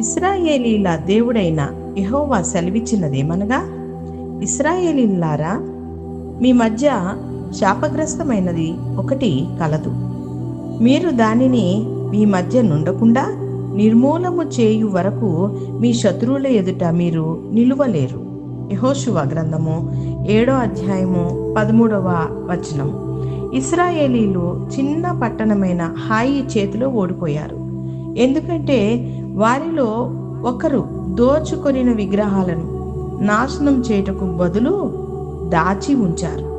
ఇస్రాయేలీల దేవుడైన యహోవా సెలవిచ్చినదేమనగా ఇస్రాయేలీలారా మీ మధ్య శాపగ్రస్తమైనది ఒకటి కలదు. మీరు దానిని మీ మధ్య నుండకుండా నిర్మూలము చేయు వరకు మీ శత్రువుల ఎదుట మీరు నిలువలేరు. యహోశువ గ్రంథము ఏడో అధ్యాయము పదమూడవ వచనం ఇస్రాయేలీలు చిన్న పట్టణమైన హాయి చేతిలో ఓడిపోయారు. ఎందుకంటే వారిలో ఒకరు దోచుకొనిన విగ్రహాలను నాశనం చేయుటకు బదులు దాచి ఉంచారు.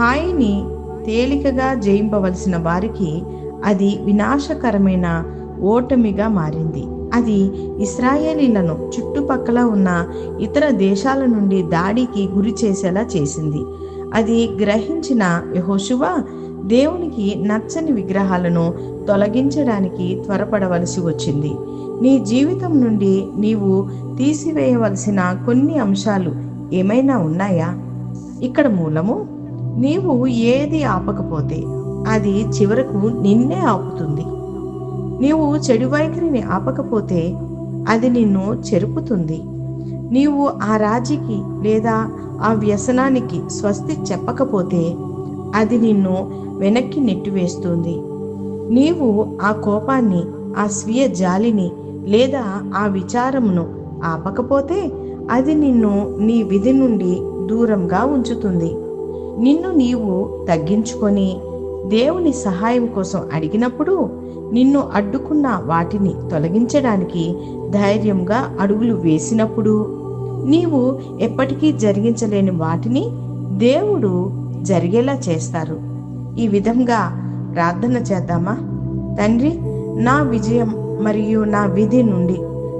హాయిని తేలికగా జయింపవలసిన వారికి అది వినాశకరమైన ఓటమిగా మారింది. అది ఇస్రాయేలీలను చుట్టుపక్కల ఉన్న ఇతర దేశాల నుండి దాడికి గురి చేసేలా చేసింది. అది గ్రహించిన యహోశువ దేవునికి నచ్చని విగ్రహాలను తొలగించడానికి త్వరపడవలసి వచ్చింది. నీ జీవితం నుండి నీవు తీసివేయవలసిన కొన్ని అంశాలు ఏమైనా ఉన్నాయా? ఇక్కడ మూలము నీవు ఏది ఆపకపోతే అది చివరకు నిన్నే ఆపుతుంది. నీవు చెడు వైఖరిని ఆపకపోతే అది నిన్ను చెరుపుతుంది. నీవు ఆ రాజీకి లేదా ఆ వ్యసనానికి స్వస్తి చెప్పకపోతే అది నిన్ను వెనక్కి నెట్టివేస్తుంది. నీవు ఆ కోపాన్ని ఆ స్వీయ జాలిని లేదా ఆ విచారమును ఆపకపోతే అది నిన్ను నీ విధి నుండి దూరంగా ఉంచుతుంది. నిన్ను నీవు తగ్గించుకొని దేవుని సహాయం కోసం అడిగినప్పుడు నిన్ను అడ్డుకున్న వాటిని తొలగించడానికి ధైర్యంగా అడుగులు వేసినప్పుడు నీవు ఎప్పటికీ జరిగించలేని వాటిని దేవుడు జరిగేలా చేస్తారు. ఈ విధంగా ప్రార్థన చేద్దామా? తండ్రి నా విజయం మరియు నా విధి నుండి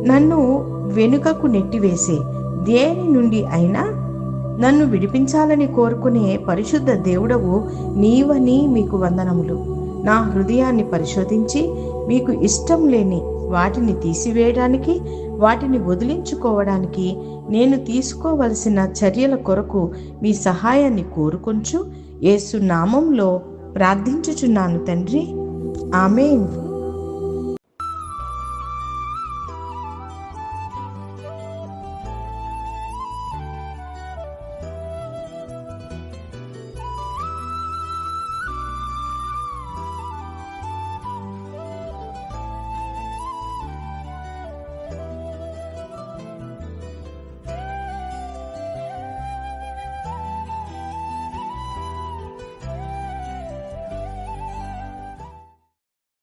నన్ను వెనుకకు నెట్టివేసే దేని నుండి అయినా నన్ను విడిపించాలని కోరుకునే పరిశుద్ధ దేవుడవు నీవని మీకు వందనములు. నా హృదయాన్ని పరిశోధించి మీకు ఇష్టం లేని వాటిని తీసివేయడానికి వాటిని వదిలించుకోవడానికి నేను తీసుకోవలసిన చర్యల కొరకు మీ సహాయాన్ని కోరుకొంచు. యేసు నామంలో ప్రార్థించుచున్నాను తండ్రి. ఆమెన్.